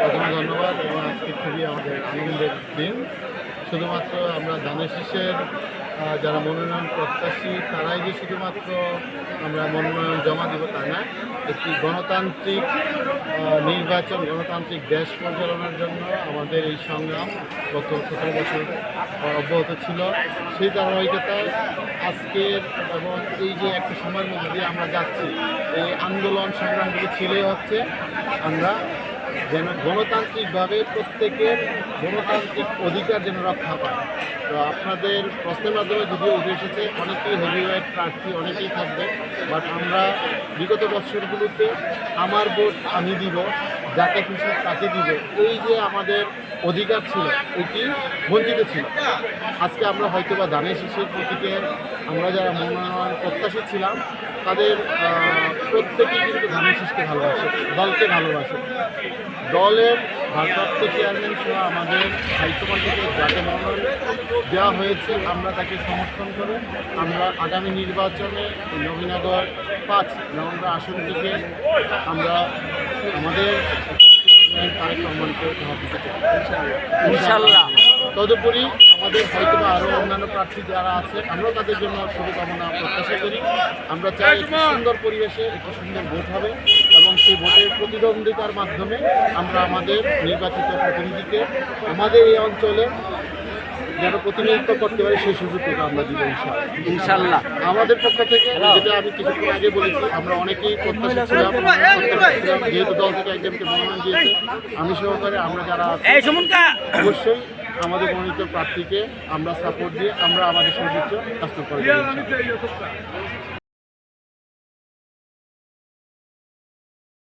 প্রথমে ধন্যবাদ এবং আজকে খুবই আমাদের আনন্দের দিন। শুধুমাত্র আমরা ধানের শীষের যারা মনোনয়ন প্রত্যাশী, তারাই যে শুধুমাত্র আমরা মনোনয়ন জমা দিব তা না, একটি গণতান্ত্রিক নির্বাচন, গণতান্ত্রিক দেশ পরিচালনার জন্য আমাদের এই সংগ্রাম গত সতেরো বছর অব্যাহত ছিল। সেই ধারাবাহিকতায় আজকের এবং এই যে একটা সময়ের মধ্যে আমরা যাচ্ছি, এই আন্দোলন সংগ্রামগুলি ছিলই হচ্ছে। আমরা যেন গণতান্ত্রিকভাবে প্রত্যেকের গণতান্ত্রিক অধিকার যেন রক্ষা পায়। তো আপনাদের প্রশ্নের মাধ্যমে যদিও উঠে এসেছে, অনেকেই হেভিওয়েট প্রার্থী, অনেকেই থাকবে বাট আমরা বিগত বছরগুলোতে আমার ভোট আমি দিব, যাকে খুশি তাকে দিব। এই যে আমাদের অধিকার ছিল, এটি বঞ্চিত ছিল। আজকে আমরা হয়তো বা দানের শিশুর প্রতীকে আমরা যারা মনোনয়ন প্রত্যাশী ছিলাম, তাদের প্রত্যেকেই কিন্তু ধানের ভালোবাসে দলকে ভালোবাসে। দলের ভারপ্রাপ্ত চেয়ারম্যান সহ আমাদের হাইকমান্ড থেকে যাকে মনোনয়ন দেওয়া হয়েছে আমরা তাকে সমর্থন করে। আমরা আগামী নির্বাচনে নবীনগর পাঁচ নভেম্বর আসন থেকে আমরা আমাদের তারেক রহমানকে ইনশাল্লাহ। তদুপরি আমাদের হয়তো বা আরও অন্যান্য প্রার্থী যারা আছে আমরাও তাদের জন্য শুভকামনা প্রত্যাশা করি। আমরা চাই সুন্দর পরিবেশে একটি সুন্দর ভোট হবে এবং সেই ভোটের প্রতিদ্বন্দ্বিতার মাধ্যমে আমরা আমাদের নির্বাচিত প্রতিনিধিকে আমাদের এই অঞ্চলে যেন প্রতিনিধিত্ব করতে পারি সেই সুযোগটুকু আমরা দিব ইনশাআল্লাহ। ইনশাল্লাহ আমাদের পক্ষ থেকে যেটা আমি কিছুক্ষণ আগে বলেছি আমরা অনেকেই প্রত্যাশী ছিলাম যেহেতু দল থেকে একজনকে মনোনয়ন দিয়েছে আমি সহকারে আমরা যারা আছি, এই সুমনকা। অবশ্যই আমাদের মনোনীত প্রার্থীকে আমরা সাপোর্ট দিয়ে আমরা আমাদের সর্বোচ্চ কাজ করে।